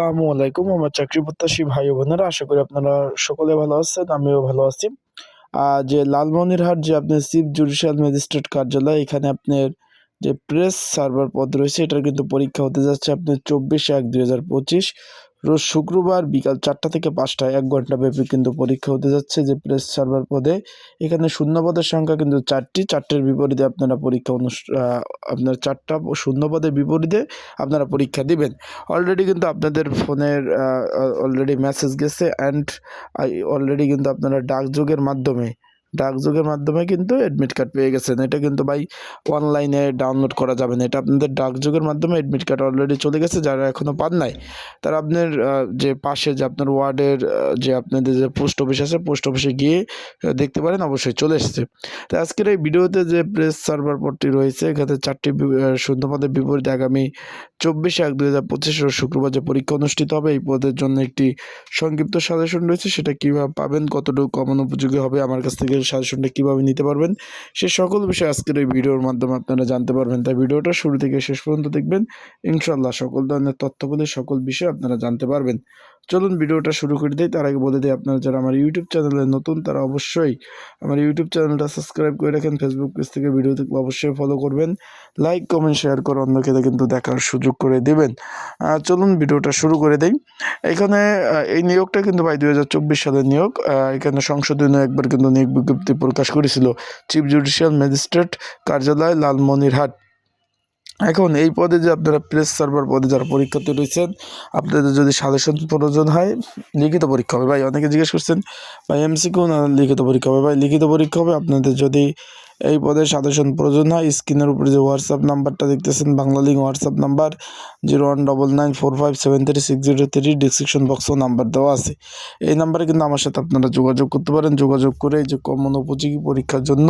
আসসালামু আলাইকুম। আমার চাকরি প্রত্যাশী ভাই বোনেরা, আশা করি আপনারা সকলে ভালো আছেন, আমিও ভালো আছি। যে লালমনিরহাট যে আপনার চিফ জুডিশিয়াল ম্যাজিস্ট্রেট কার্যালয়, এখানে আপনার যে প্রেস সার্ভার পদ রয়েছে, এটার কিন্তু পরীক্ষা হতে যাচ্ছে আপনার চব্বিশ এক দুই হাজার পঁচিশ। রোজ শুক্রবার বিকাল চারটা থেকে পাঁচটা এক ঘণ্টা ব্যাপী কিন্তু পরীক্ষা হতে যাচ্ছে যে প্রেস সার্ভার পদে। এখানে শূন্য পদের সংখ্যা কিন্তু চারটি। চারটের বিপরীতে আপনারা পরীক্ষা অনুষ্ঠান আপনার চারটা শূন্য পদের বিপরীতে আপনারা পরীক্ষা দিবেন। অলরেডি কিন্তু আপনাদের ফোনের অলরেডি মেসেজ গেছে অ্যান্ড অলরেডি কিন্তু আপনারা ডাকযোগের মাধ্যমে ডাকযোগের মাধ্যমে কিন্তু অ্যাডমিট কার্ড পেয়ে গেছেন। এটা কিন্তু ভাই অনলাইনে ডাউনলোড করা যাবে না। এটা আপনাদের ডাকযোগের মাধ্যমে অ্যাডমিট কার্ড অলরেডি চলে গেছে, যারা এখনও পান নাই। তারা আপনার যে পাশে যে আপনার ওয়ার্ডের যে আপনাদের যে পোস্ট অফিস আছে পোস্ট অফিসে গিয়ে দেখতে পারেন, অবশ্যই চলে এসেছে। তো আজকের এই ভিডিওতে যে প্রেস সার্ভার পদটি রয়েছে, এখানে চারটি শূন্যপদের বিপরীতে আগামী চব্বিশে এক দুই হাজার পঁচিশ শুক্রবার যে পরীক্ষা অনুষ্ঠিত হবে, এই পদের জন্য একটি সংক্ষিপ্ত সাজেশন রয়েছে। সেটা কীভাবে পাবেন, কতটুকু কমন উপযোগী হবে, আমার কাছ থেকে সাজেশনটা কীভাবে নিতে পারবেন, সে সকল বিষয়ে আজকের এই ভিডিওর মাধ্যমে আপনারা জানতে পারবেন। তাই ভিডিওটা শুরু থেকে শেষ পর্যন্ত দেখবেন। ইনশাল্লাহ সকল ধরনের তথ্যগুলি সকল বিষয়ে আপনারা জানতে পারবেন। চলুন ভিডিওটা শুরু করে দিই। তার আগে বলে দিই, আপনারা যারা আমার ইউটিউব চ্যানেলে নতুন, তারা অবশ্যই আমার ইউটিউব চ্যানেলটা সাবস্ক্রাইব করে রাখেন। ফেসবুক পেজ থেকে ভিডিও দেখলে অবশ্যই ফলো করবেন। লাইক কমেন্ট শেয়ার করে অন্যকে কিন্তু দেখার সুযোগ করে দেবেন। চলুন ভিডিওটা শুরু করে দেই। এখানে এই নিয়োগটা কিন্তু ভাই দু হাজার চব্বিশ সালের নিয়োগ। এখানে সংশোধনীয় একবার কিন্তু নিয়োগ বিজ্ঞপ্তি প্রকাশ করেছিল। চিফ জুডিশিয়াল ম্যাজিস্ট্রেট কার্যালয় লালমনিরহাট। এখন এই পদে যে আপনারা প্রেস সার্ভার পদে যারা পরীক্ষার্থী রয়েছেন, আপনাদের যদি সাজেশন প্রয়োজন হয়, লিখিত পরীক্ষা হবে। ভাই, অনেকে জিজ্ঞেস করছেন, ভাই এমসিকিউ না লিখিত পরীক্ষা হবে? ভাই, লিখিত পরীক্ষা হবে। আপনাদের যদি এই পদের সাজেশন প্রয়োজন হয় স্ক্রিনের উপরে যে হোয়াটসঅ্যাপ নাম্বারটা দেখতেছেন, Bangla link WhatsApp number zero one double nine four five seven three six zero three description বক্সও নাম্বার দেওয়া আছে। এই নাম্বারে কিন্তু আমার সাথে আপনারা যোগাযোগ করতে পারেন। যোগাযোগ করে এই যে কমন উপযোগী পরীক্ষার জন্য,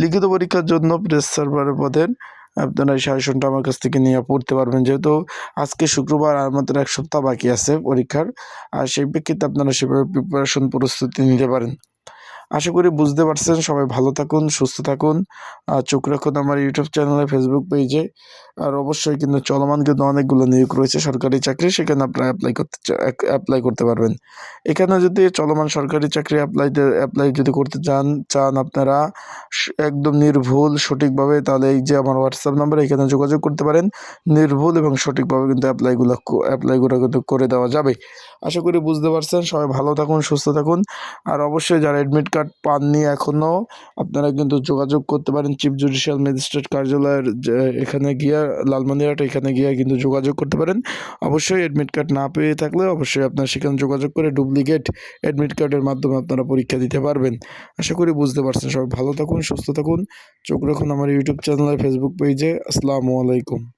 লিখিত পরীক্ষার জন্য প্রেস সার্ভারের পদের আপনারা এই সাজেশনটা আমার কাছ থেকে নিয়ে পড়তে পারবেন। যেহেতু আজকে শুক্রবার, আর মাত্র এক সপ্তাহ বাকি আছে পরীক্ষার, আর সেই প্রেক্ষিতে আপনারা সেভাবে প্রিপারেশন প্রস্তুতি নিতে পারেন। আশা করি বুঝতে পারছেন। সবাই ভালো থাকুন, সুস্থ থাকুন। চোখ রাখুন আমার ইউটিউব চ্যানেলে ফেসবুক পেজে আর অবশ্যই কিন্তু চলমান কিন্তু অনেকগুলো নিয়োগ রয়েছে সরকারি চাকরি, সেখানে আপনারা অ্যাপ্লাই করতে অ্যাপ্লাই করতে পারবেন। এখানে যদি চলমান সরকারি চাকরি অ্যাপ্লাইতে অ্যাপ্লাই যদি করতে চান চান আপনারা একদম নির্ভুল, সঠিকভাবে, তাহলে এই যে আমার হোয়াটসঅ্যাপ নাম্বার এখানে যোগাযোগ করতে পারেন। নির্ভুল এবং সঠিকভাবে কিন্তু অ্যাপ্লাইগুলো অ্যাপ্লাইগুলো কিন্তু করে দেওয়া যাবে। আশা করি বুঝতে পারছেন। সবাই ভালো থাকুন, সুস্থ থাকুন। আর অবশ্যই যারা অ্যাডমিট কার্ড পাননি এখনও আপনারা কিন্তু যোগাযোগ করতে পারেন চিফ জুডিশিয়াল ম্যাজিস্ট্রেট কার্যালয়ের এখানে গিয়ে লালমন্দিরহাট এখানে গিয়ে কিন্তু যোগাযোগ করতে পারেন। অবশ্যই অ্যাডমিট কার্ড না পেয়ে থাকলে অবশ্যই আপনার সেখানে যোগাযোগ করে ডুপ্লিকেট অ্যাডমিট কার্ডের মাধ্যমে আপনারা পরীক্ষা দিতে পারবেন। আশা করি বুঝতে পারছেন সবাই। ভালো থাকুন, সুস্থ থাকুন। চোখ রাখুন আমার ইউটিউব চ্যানেলে ফেসবুক পেজে আসসালামু আলাইকুম।